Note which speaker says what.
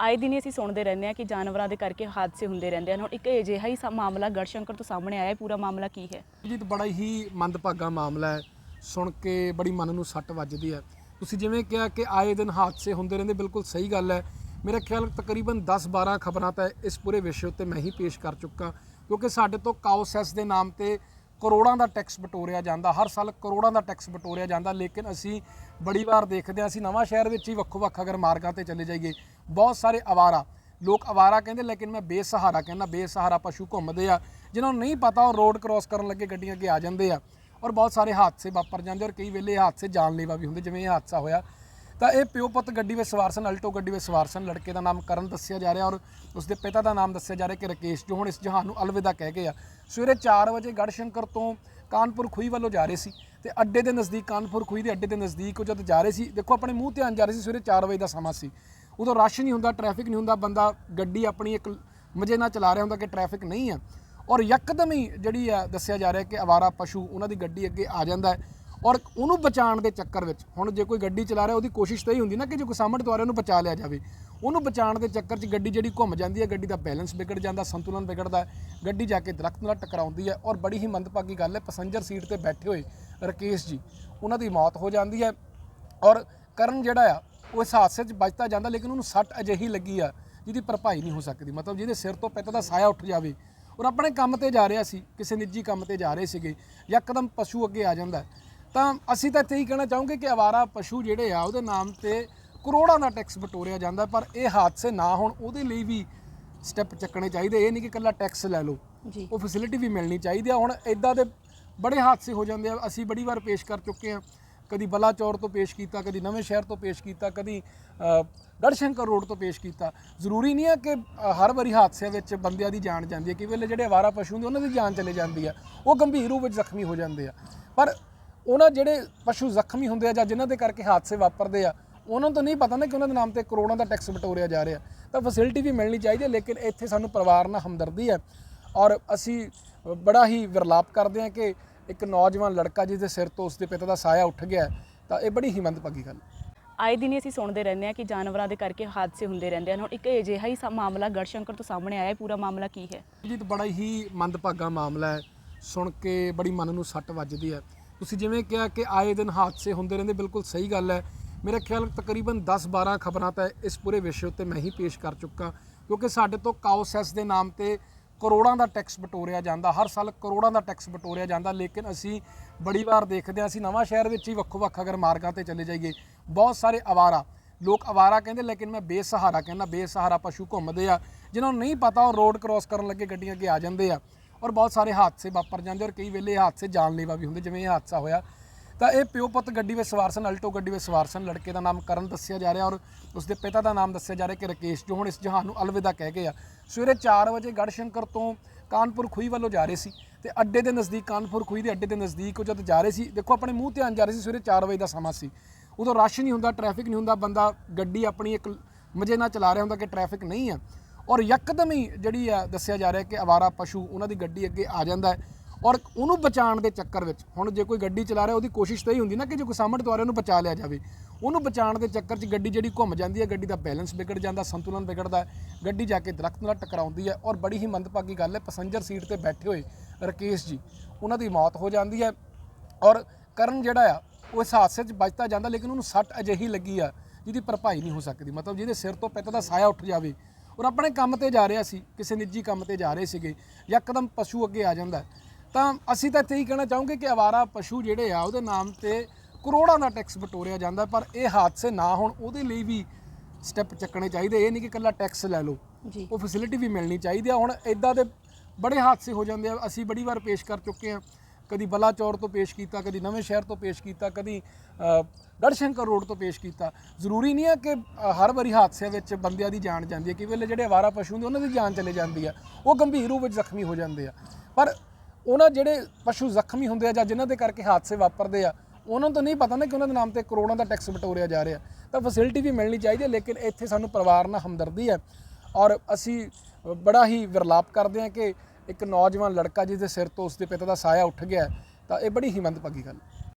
Speaker 1: ਆਏ ਦਿਨ ਹੀ ਅਸੀਂ ਸੁਣਦੇ ਰਹਿੰਦੇ ਹਾਂ ਕਿ ਜਾਨਵਰਾਂ ਦੇ ਕਰਕੇ ਹਾਦਸੇ ਹੁੰਦੇ ਰਹਿੰਦੇ ਹਨ। ਹੁਣ ਇੱਕ ਅਜਿਹਾ ਹੀ ਸਾ- ਮਾਮਲਾ ਗੜਸ਼ੰਕਰ ਤੋਂ ਸਾਹਮਣੇ ਆਇਆ ਹੈ। ਪੂਰਾ ਮਾਮਲਾ ਕੀ ਹੈ?
Speaker 2: ਜੀ ਤਾਂ ਬੜਾ ਹੀ ਮੰਦਭਾਗਾ ਮਾਮਲਾ ਹੈ। ਸੁਣ ਕੇ ਬੜੀ ਮਨ ਨੂੰ ਸੱਟ ਵੱਜਦੀ ਹੈ। ਤੁਸੀਂ ਜਿਵੇਂ ਕਿਹਾ ਕਿ ਆਏ ਦਿਨ ਹਾਦਸੇ ਹੁੰਦੇ ਰਹਿੰਦੇ, ਬਿਲਕੁਲ ਸਹੀ ਗੱਲ ਹੈ। ਮੇਰੇ ਖਿਆਲ ਤਕਰੀਬਨ 10-12 ਖਬਰਾਂ ਤਾਂ ਇਸ ਪੂਰੇ ਵਿਸ਼ੇ ਉੱਤੇ ਮੈਂ ਹੀ ਪੇਸ਼ ਕਰ ਚੁੱਕਾ, ਕਿਉਂਕਿ ਸਾਡੇ ਤੋਂ ਕਾਉਸੈਸ ਦੇ ਨਾਮ ਤੇ ਕਰੋੜਾਂ ਦਾ ਟੈਕਸ ਬਟੋਰਿਆ ਜਾਂਦਾ, ਹਰ ਸਾਲ ਕਰੋੜਾਂ ਦਾ ਟੈਕਸ ਬਟੋਰਿਆ ਜਾਂਦਾ, ਲੇਕਿਨ ਅਸੀਂ ਬੜੀ ਵਾਰ ਦੇਖਦੇ ਹਾਂ, ਅਸੀਂ ਨਵਾਂ ਸ਼ਹਿਰ ਵਿੱਚ ਹੀ ਵੱਖੋ-ਵੱਖ ਅਗਰ ਮਾਰਗਾਂ ਤੇ ਚਲੇ ਜਾਈਏ, ਬਹੁਤ ਸਾਰੇ ਆਵਾਰਾ, ਲੋਕ ਆਵਾਰਾ ਕਹਿੰਦੇ, ਲੇਕਿਨ ਮੈਂ ਬੇਸਹਾਰਾ ਕਹਿੰਦਾ, ਬੇਸਹਾਰਾ ਪਸ਼ੂ ਘੁੰਮਦੇ ਆ, ਜਿਨ੍ਹਾਂ ਨੂੰ ਨਹੀਂ ਪਤਾ, ਉਹ ਰੋਡ ਕ੍ਰਾਸ ਕਰਨ ਲੱਗੇ, ਗੱਡੀਆਂ ਅੱਗੇ ਆ ਜਾਂਦੇ ਆ, ਔਰ ਬਹੁਤ ਸਾਰੇ ਹਾਦਸੇ ਵਾਪਰ ਜਾਂਦੇ ਔਰ ਕਈ ਵੇਲੇ ਇਹ ਹਾਦਸੇ ਜਾਨਲੇਵਾ ਵੀ ਹੁੰਦੇ, ਜਿਵੇਂ ਇਹ ਹਾਦਸਾ ਹੋਇਆ ਤਾਂ ਇਹ ਪਿਓ ਪੁੱਤ ਗੱਡੀ ਵਿੱਚ ਸਵਾਰ ਸਨ, ਅਲਟੋ ਗੱਡੀ ਵਿੱਚ ਸਵਾਰ ਸਨ। ਲੜਕੇ ਦਾ ਨਾਮ ਕਰਨ ਦੱਸਿਆ ਜਾ ਰਿਹਾ ਔਰ ਉਸਦੇ ਪਿਤਾ ਦਾ ਨਾਮ ਦੱਸਿਆ ਜਾ ਰਿਹਾ ਕਿ ਰਕੇਸ਼ ਜੋ ਹੁਣ ਇਸ ਜਹਾਨ ਨੂੰ ਅਲਵਿਦਾ ਕਹਿ ਗਏ ਆ ਸਵੇਰੇ 4 ਵਜੇ ਗੜਸ਼ੰਕਰ ਤੋਂ ਕਾਨਪੁਰ ਖੂਹੀ ਵੱਲੋਂ ਜਾ ਰਹੇ ਸੀ ਤੇ ਅੱਡੇ ਦੇ ਨਜ਼ਦੀਕ, ਕਾਨਪੁਰ ਖੂਹੀ ਦੇ ਅੱਡੇ ਦੇ ਨਜ਼ਦੀਕ ਉਹ ਜਦ ਜਾ ਰਹੇ ਸੀ, ਦੇਖੋ ਆਪਣੇ ਮੂੰਹ ਧਿਆਨ ਜਾ ਰਹੇ ਸੀ, ਸਵੇਰੇ 4 ਵਜੇ ਦਾ ਸਮਾਂ ਸੀ। ਉਦੋਂ ਰਸ਼ ਨਹੀਂ ਹੁੰਦਾ ਟ੍ਰੈਫਿਕ ਨਹੀਂ ਹੁੰਦਾ, ਬੰਦਾ ਗੱਡੀ ਆਪਣੀ ਇੱਕ ਮਜੇ ਨਾਲ ਚਲਾ ਰਿਹਾ ਹੁੰਦਾ ਕਿ ਟ੍ਰੈਫਿਕ ਨਹੀਂ ਹੈ। ਔਰ ਯਕਦਮ ਹੀ ਜਿਹੜੀ ਆ ਦੱਸਿਆ ਜਾ ਰਿਹਾ ਕਿ ਅਵਾਰਾ ਪਸ਼ੂ ਉਹਨਾਂ ਦੀ ਗੱਡੀ ਅੱਗੇ ਆ ਜਾਂਦਾ ਹੈ। ਔਰ ਉਹਨੂੰ ਬਚਾਉਣ ਦੇ ਚੱਕਰ ਵਿੱਚ, ਹੁਣ ਜੇ ਕੋਈ ਗੱਡੀ ਚਲਾ ਰਿਹਾ, ਉਹਦੀ ਕੋਸ਼ਿਸ਼ ਤਾਂ ਇਹ ਹੁੰਦੀ ਨਾ ਕਿ ਜੇ ਕੋਈ ਸਾਹਮਣੇ ਤੋਂ ਆ ਰਿਹਾ, ਉਹਨੂੰ ਬਚਾ ਲਿਆ ਜਾਵੇ। ਉਹਨੂੰ ਬਚਾਉਣ ਦੇ ਚੱਕਰ 'ਚ ਗੱਡੀ ਜਿਹੜੀ ਘੁੰਮ ਜਾਂਦੀ ਹੈ, ਗੱਡੀ ਦਾ ਬੈਲੈਂਸ ਵਿਗੜ ਜਾਂਦਾ, ਸੰਤੁਲਨ ਵਿਗੜਦਾ ਗੱਡੀ ਜਾ ਕੇ ਦਰਖਤ ਨਾਲ ਟਕਰਾਉਂਦੀ ਹੈ ਔਰ ਬੜੀ ਹੀ ਮੰਦਭਾਗੀ ਗੱਲ ਹੈ ਪੈਸੇਂਜਰ ਸੀਟ ਤੇ ਬੈਠੇ ਹੋਏ ਰਕੇਸ਼ ਜੀ, ਉਹਨਾਂ ਦੀ ਮੌਤ ਹੋ ਜਾਂਦੀ ਹੈ ਔਰ ਕਰਨ ਜਿਹੜਾ ਆ, ਉਹ ਇਸ ਹਾਦਸੇ 'ਚ ਬਚਤਾ ਜਾਂਦਾ, ਲੇਕਿਨ ਉਹਨੂੰ ਸੱਟ ਅਜਿਹੀ ਲੱਗੀ ਆ, ਜਿਹਦੀ ਭਰਪਾਈ ਨਹੀਂ ਹੋ ਸਕਦੀ। ਮਤਲਬ ਜਿਹਦੇ ਸਿਰ ਤੋਂ ਪਿੱਤ ਦਾ ਸਾਇਆ ਉੱਠ ਜਾਵੇ ਔਰ ਆਪਣੇ ਕੰਮ ਤੇ ਜਾ ਰਿਹਾ ਸੀ, ਕਿਸੇ ਨਿੱਜੀ ਕੰਮ ਤੇ ਜਾ ਰਹੇ ਸੀਗੇ ਜਾਂ ਕਦਮ ਪਸ਼ੂ ਅੱਗੇ ਆ ਜਾਂਦਾ ਤਾਂ ਅਸੀਂ ਤਾਂ ਇੱਥੇ ਹੀ ਕਹਿਣਾ ਚਾਹੂੰਗੇ ਕਿ ਆਵਾਰਾ ਪਸ਼ੂ ਜਿਹੜੇ ਆ ਉਹਦੇ ਨਾਮ ਤੇ ਕਰੋੜਾਂ ਦਾ ਟੈਕਸ ਬਟੋਰਿਆ ਜਾਂਦਾ ਪਰ ਇਹ ਹਾਦਸੇ ਨਾ ਹੋਣ ਉਹਦੇ ਲਈ ਵੀ ਸਟੈਪ ਚੱਕਣੇ ਚਾਹੀਦੇ। ਇਹ ਨਹੀਂ ਕਿ ਇਕੱਲਾ ਟੈਕਸ ਲੈ ਲਓ।
Speaker 1: ਜੀ।
Speaker 2: ਉਹ ਫੈਸਿਲਿਟੀ ਵੀ ਮਿਲਣੀ ਚਾਹੀਦੀ ਆ। ਹੁਣ ਇਦਾਂ ਦੇ ਬੜੇ ਹਾਦਸੇ ਹੋ ਜਾਂਦੇ ਆ। ਅਸੀਂ ਬੜੀ ਵਾਰ ਪੇਸ਼ ਕਰ ਚੁੱਕੇ ਆ। ਕਦੀ ਬਲਾਚੌਰ ਤੋਂ ਪੇਸ਼ ਕੀਤਾ ਕਦੀ ਨਵੇਂ ਸ਼ਹਿਰ ਤੋਂ ਪੇਸ਼ ਕੀਤਾ ਕਦੀ ਗੜਸ਼ੰਕਰ ਰੋਡ ਤੋਂ ਪੇਸ਼ ਕੀਤਾ। ਜ਼ਰੂਰੀ ਨਹੀਂ ਹੈ ਕਿ ਹਰ ਵਾਰੀ ਹਾਦਸਿਆਂ ਵਿੱਚ ਬੰਦਿਆਂ ਦੀ ਜਾਨ ਜਾਂਦੀ ਹੈ ਕਈ ਵੇਲੇ ਜਿਹੜੇ ਆਵਾਰਾ ਪਸ਼ੂ ਹੁੰਦੇ ਉਹਨਾਂ ਦੀ ਜਾਨ ਚਲੇ ਜਾਂਦੀ ਆ। ਉਹ ਗੰਭੀਰ ਰੂਪ ਵਿੱਚ ਜ਼ਖਮੀ ਹੋ ਜਾਂਦੇ ਆ। ਪਰ ਉਹਨਾਂ ਜਿਹੜੇ ਪਸ਼ੂ ਜ਼ਖਮੀ ਹੁੰਦੇ ਆ ਜਾਂ ਜਿਨ੍ਹਾਂ ਦੇ ਕਰਕੇ ਹਾਦਸੇ ਵਾਪਰਦੇ ਆ ਉਹਨਾਂ ਨੂੰ ਤਾਂ ਨਹੀਂ ਪਤਾ ਨਾ ਕਿ ਉਹਨਾਂ ਦੇ ਨਾਮ ਤੇ ਕਰੋੜਾਂ ਦਾ ਟੈਕਸ ਬਟੋਰਿਆ ਜਾ ਰਿਹਾ। ਤਾਂ ਫੈਸਿਲਿਟੀ ਵੀ ਮਿਲਣੀ ਚਾਹੀਦੀ ਹੈ ਲੇਕਿਨ ਇੱਥੇ ਸਾਨੂੰ ਪਰਿਵਾਰ ਨਾਲ ਹਮਦਰਦੀ ਹੈ। ਔਰ ਅਸੀਂ ਬੜਾ ਹੀ ਵਿਰਲਾਪ ਕਰਦੇ ਹਾਂ ਕਿ ਇੱਕ ਨੌਜਵਾਨ ਲੜਕਾ ਜਿਸ ਦੇ ਸਿਰ ਤੋਂ ਉਸਦੇ ਪਿਤਾ ਦਾ ਸਾਇਆ ਉੱਠ ਗਿਆ ਤਾਂ ਇਹ ਬੜੀ ਹੀ ਮੰਦਭਾਗੀ ਗੱਲ। ਹੈ
Speaker 1: ਆਏ ਦਿਨ ਅਸੀਂ ਸੁਣਦੇ ਰਹਿੰਦੇ ਹਾਂ ਕਿ ਜਾਨਵਰਾਂ ਦੇ ਕਰਕੇ ਹਾਦਸੇ ਹੁੰਦੇ ਰਹਿੰਦੇ ਹਨ। ਹੁਣ ਇੱਕ ਅਜਿਹਾ ਹੀ ਮਾਮਲਾ ਗੜਸ਼ੰਕਰ ਤੋਂ ਸਾਹਮਣੇ ਆਇਆ ਹੈ ਪੂਰਾ ਮਾਮਲਾ ਕੀ ਹੈ?
Speaker 2: ਜੀ ਤਾਂ ਬੜਾ ਹੀ ਮੰਦਭਾਗਾ ਮਾਮਲਾ ਹੈ। ਸੁਣ ਕੇ ਬੜੀ ਮਨ ਨੂੰ ਸੱਟ ਵੱਜਦੀ ਹੈ। ਤੁਸੀਂ ਜਿਵੇਂ ਕਿਹਾ ਕਿ ਆਏ ਦਿਨ ਹਾਦਸੇ ਹੁੰਦੇ ਰਹਿੰਦੇ, ਬਿਲਕੁਲ ਸਹੀ ਗੱਲ ਹੈ। ਮੇਰੇ ਖਿਆਲ ਤਕਰੀਬਨ 10-12 ਖਬਰਾਂ ਤਾਂ ਇਸ ਪੂਰੇ ਵਿਸ਼ੇ ਉੱਤੇ ਮੈਂ ਹੀ ਪੇਸ਼ ਕਰ ਚੁੱਕਾ, ਕਿਉਂਕਿ ਸਾਡੇ ਤੋਂ ਕਾਉਸੈਸ ਦੇ ਨਾਮ ਤੇ ਕਰੋੜਾਂ ਦਾ ਟੈਕਸ ਬਟੋਰਿਆ ਜਾਂਦਾ, ਹਰ ਸਾਲ ਕਰੋੜਾਂ ਦਾ ਟੈਕਸ ਬਟੋਰਿਆ ਜਾਂਦਾ, ਲੇਕਿਨ ਅਸੀਂ ਬੜੀ ਵਾਰ ਦੇਖਦੇ ਹਾਂ, ਅਸੀਂ ਨਵਾਂ ਸ਼ਹਿਰ ਵਿੱਚ ਹੀ ਵੱਖੋ-ਵੱਖ ਅਗਰ ਮਾਰਗਾਂ ਤੇ ਚਲੇ ਜਾਈਏ, ਬਹੁਤ ਸਾਰੇ ਆਵਾਰਾ, ਲੋਕ ਆਵਾਰਾ ਕਹਿੰਦੇ, ਲੇਕਿਨ ਮੈਂ ਬੇਸਹਾਰਾ ਕਹਿੰਦਾ, ਬੇਸਹਾਰਾ ਪਸ਼ੂ ਘੁੰਮਦੇ ਆ, ਜਿਨ੍ਹਾਂ ਨੂੰ ਨਹੀਂ ਪਤਾ ਉਹ ਰੋਡ ਕ੍ਰਾਸ ਕਰਨ ਲੱਗੇ ਗੱਡੀਆਂ ਅੱਗੇ ਆ ਜਾਂਦੇ ਆ। ਔਰ ਬਹੁਤ ਸਾਰੇ ਹਾਦਸੇ ਵਾਪਰ ਜਾਂਦੇ ਔਰ ਕਈ ਵੇਲੇ ਇਹ ਹਾਦਸੇ ਜਾਨਲੇਵਾ ਵੀ ਹੁੰਦੇ, ਜਿਵੇਂ ਇਹ ਹਾਦਸਾ ਹੋਇਆ। ਤਾਂ ਇਹ ਪਿਓ ਪੁੱਤ ਗੱਡੀ ਵਿੱਚ ਸਵਾਰ ਸਨ, ਅਲਟੋ ਗੱਡੀ ਵਿੱਚ ਸਵਾਰ ਸਨ। ਲੜਕੇ ਦਾ ਨਾਮ ਕਰਨ ਦੱਸਿਆ ਜਾ ਰਿਹਾ ਔਰ ਉਸਦੇ ਪਿਤਾ ਦਾ ਨਾਮ ਦੱਸਿਆ ਜਾ ਰਿਹਾ ਕਿ ਰਕੇਸ਼ ਜੋ ਹੁਣ ਇਸ ਜਹਾਨ ਨੂੰ ਅਲਵਿਦਾ ਕਹਿ ਗਏ ਆ ਸਵੇਰੇ 4 ਵਜੇ ਗੜਸ਼ੰਕਰ ਤੋਂ ਕਾਨਪੁਰ ਖੂਹੀ ਵੱਲੋਂ ਜਾ ਰਹੇ ਸੀ ਤੇ ਅੱਡੇ ਦੇ ਨਜ਼ਦੀਕ, ਕਾਨਪੁਰ ਖੂਹੀ ਦੇ ਅੱਡੇ ਦੇ ਨਜ਼ਦੀਕ ਉਹ ਜਦ ਜਾ ਰਹੇ ਸੀ, ਦੇਖੋ ਆਪਣੇ ਮੂੰਹ ਧਿਆਨ ਜਾ ਰਹੇ ਸੀ, ਸਵੇਰੇ 4 ਵਜੇ ਦਾ ਸਮਾਂ ਸੀ। ਉਦੋਂ ਰਸ਼ ਨਹੀਂ ਹੁੰਦਾ, ਟ੍ਰੈਫਿਕ ਨਹੀਂ ਹੁੰਦਾ, ਬੰਦਾ ਗੱਡੀ ਆਪਣੀ ਇੱਕ ਮਜੇ ਨਾਲ ਚਲਾ ਰਿਹਾ ਹੁੰਦਾ ਕਿ ਟ੍ਰੈਫਿਕ ਨਹੀਂ ਆ। ਔਰ ਯਕਦਮ ਹੀ ਜਿਹੜੀ ਆ ਦੱਸਿਆ ਜਾ ਰਿਹਾ ਕਿ ਅਵਾਰਾ ਪਸ਼ੂ ਉਹਨਾਂ ਦੀ ਗੱਡੀ ਅੱਗੇ ਆ ਜਾਂਦਾ ਹੈ ਔਰ ਉਹਨੂੰ ਬਚਾਉਣ ਦੇ ਚੱਕਰ ਵਿੱਚ, ਹੁਣ ਜੇ ਕੋਈ ਗੱਡੀ ਚਲਾ ਰਿਹਾ, ਉਹਦੀ ਕੋਸ਼ਿਸ਼ ਤਾਂ ਇਹ ਹੁੰਦੀ ਨਾ ਕਿ ਜੇ ਕੋਈ ਸਾਹਮਣੇ ਤੋਂ ਆ ਰਿਹਾ, ਉਹਨੂੰ ਬਚਾ ਲਿਆ ਜਾਵੇ। ਉਹਨੂੰ ਬਚਾਉਣ ਦੇ ਚੱਕਰ 'ਚ ਗੱਡੀ ਜਿਹੜੀ ਘੁੰਮ ਜਾਂਦੀ ਹੈ, ਗੱਡੀ ਦਾ ਬੈਲੈਂਸ ਵਿਗੜ ਜਾਂਦਾ, ਸੰਤੁਲਨ ਵਿਗੜਦਾ ਗੱਡੀ ਜਾ ਕੇ ਦਰਖਤ ਨਾਲ ਟਕਰਾਉਂਦੀ ਹੈ ਔਰ ਬੜੀ ਹੀ ਮੰਦਭਾਗੀ ਗੱਲ ਹੈ, ਪੈਸੇਂਜਰ ਸੀਟ ਤੇ ਬੈਠੇ ਹੋਏ ਰਕੇਸ਼ ਜੀ, ਉਹਨਾਂ ਦੀ ਮੌਤ ਹੋ ਜਾਂਦੀ ਹੈ ਔਰ ਕਰਨ ਜਿਹੜਾ ਆ, ਉਹ ਇਸ ਹਾਦਸੇ 'ਚ ਬਚਤਾ ਜਾਂਦਾ, ਲੇਕਿਨ ਉਹਨੂੰ ਸੱਟ ਅਜਿਹੀ ਲੱਗੀ ਆ, ਜਿਹਦੀ ਭਰਪਾਈ ਨਹੀਂ ਹੋ ਸਕਦੀ। ਮਤਲਬ ਜਿਹਦੇ ਸਿਰ ਤੋਂ ਪਿੱਤ ਦਾ ਸਾਇਆ ਉੱਠ ਜਾਵੇ ਔਰ ਆਪਣੇ ਕੰਮ ਤੇ ਜਾ ਰਿਹਾ ਸੀ ਕਿਸੇ ਨਿੱਜੀ ਕੰਮ ਤੇ ਜਾ ਰਹੇ ਸੀਗੇ ਯਕਦਮ ਪਸ਼ੂ ਅੱਗੇ ਆ ਜਾਂਦਾ। ਤਾਂ ਅਸੀਂ ਤਾਂ ਇੱਥੇ ਹੀ ਕਹਿਣਾ ਚਾਹੂੰਗੇ ਕਿ ਆਵਾਰਾ ਪਸ਼ੂ ਜਿਹੜੇ ਆ ਉਹਦੇ ਨਾਮ ਤੇ ਕਰੋੜਾਂ ਦਾ ਟੈਕਸ ਬਟੋਰਿਆ ਜਾਂਦਾ ਪਰ ਇਹ ਹਾਦਸੇ ਨਾ ਹੋਣ ਉਹਦੇ ਲਈ ਵੀ ਸਟੈਪ ਚੱਕਣੇ ਚਾਹੀਦੇ। ਇਹ ਨਹੀਂ ਕਿ ਇਕੱਲਾ ਟੈਕਸ ਲੈ ਲਓ
Speaker 1: ਜੀ।
Speaker 2: ਉਹ ਫੈਸਿਲਿਟੀ ਵੀ ਮਿਲਣੀ ਚਾਹੀਦੀ ਆ। ਹੁਣ ਇਦਾਂ ਦੇ ਬੜੇ ਹਾਦਸੇ ਹੋ ਜਾਂਦੇ ਆ ਅਸੀਂ ਬੜੀ ਵਾਰ ਪੇਸ਼ ਕਰ ਚੁੱਕੇ ਆ। ਕਦੀ ਬਲਾਚੌਰ ਤੋਂ ਪੇਸ਼ ਕੀਤਾ ਕਦੀ ਨਵੇਂ ਸ਼ਹਿਰ ਤੋਂ ਪੇਸ਼ ਕੀਤਾ ਕਦੀ ਅ, ਗੜਸ਼ੰਕਰ ਰੋਡ ਤੋਂ ਪੇਸ਼ ਕੀਤਾ। ਜ਼ਰੂਰੀ ਨਹੀਂ ਹੈ ਕਿ ਹਰ ਵਾਰੀ ਹਾਦਸਿਆਂ ਵਿੱਚ ਬੰਦਿਆਂ ਦੀ ਜਾਨ ਜਾਂਦੀ ਹੈ ਕਈ ਵੇਲੇ ਜਿਹੜੇ ਆਵਾਰਾ ਪਸ਼ੂ ਹੁੰਦੇ ਉਹਨਾਂ ਦੀ ਜਾਨ ਚਲੇ ਜਾਂਦੀ ਆ। ਉਹ ਗੰਭੀਰ ਰੂਪ ਵਿੱਚ ਜ਼ਖਮੀ ਹੋ ਜਾਂਦੇ ਆ। ਪਰ ਉਹਨਾਂ ਜਿਹੜੇ ਪਸ਼ੂ ਜ਼ਖਮੀ ਹੁੰਦੇ ਆ ਜਾਂ ਜਿਨ੍ਹਾਂ ਦੇ ਕਰਕੇ ਹਾਦਸੇ ਵਾਪਰਦੇ ਆ ਉਹਨਾਂ ਤੋਂ ਨਹੀਂ ਪਤਾ ਨਾ ਕਿ ਉਹਨਾਂ ਦੇ ਨਾਮ ਤੇ ਕਰੋੜਾਂ ਦਾ ਟੈਕਸ ਵਟੋਰਿਆ ਜਾ ਰਿਹਾ। ਤਾਂ ਫੈਸਿਲਿਟੀ ਵੀ ਮਿਲਣੀ ਚਾਹੀਦੀ ਹੈ ਲੇਕਿਨ ਇੱਥੇ ਸਾਨੂੰ ਪਰਿਵਾਰ ਨਾਲ ਹਮਦਰਦੀ ਹੈ। ਔਰ ਅਸੀਂ ਬੜਾ ਹੀ ਵਿਰਲਾਪ ਕਰਦੇ ਹਾਂ ਕਿ ਇੱਕ ਨੌਜਵਾਨ ਲੜਕਾ ਜਿਸ ਦੇ ਸਿਰ ਤੋਂ ਉਸਦੇ ਪਿਤਾ ਦਾ ਸਾਇਆ ਉੱਠ ਗਿਆ ਤਾਂ ਇਹ ਬੜੀ ਹੀ ਮੰਦਭਾਗੀ ਗੱਲ ਹੈ।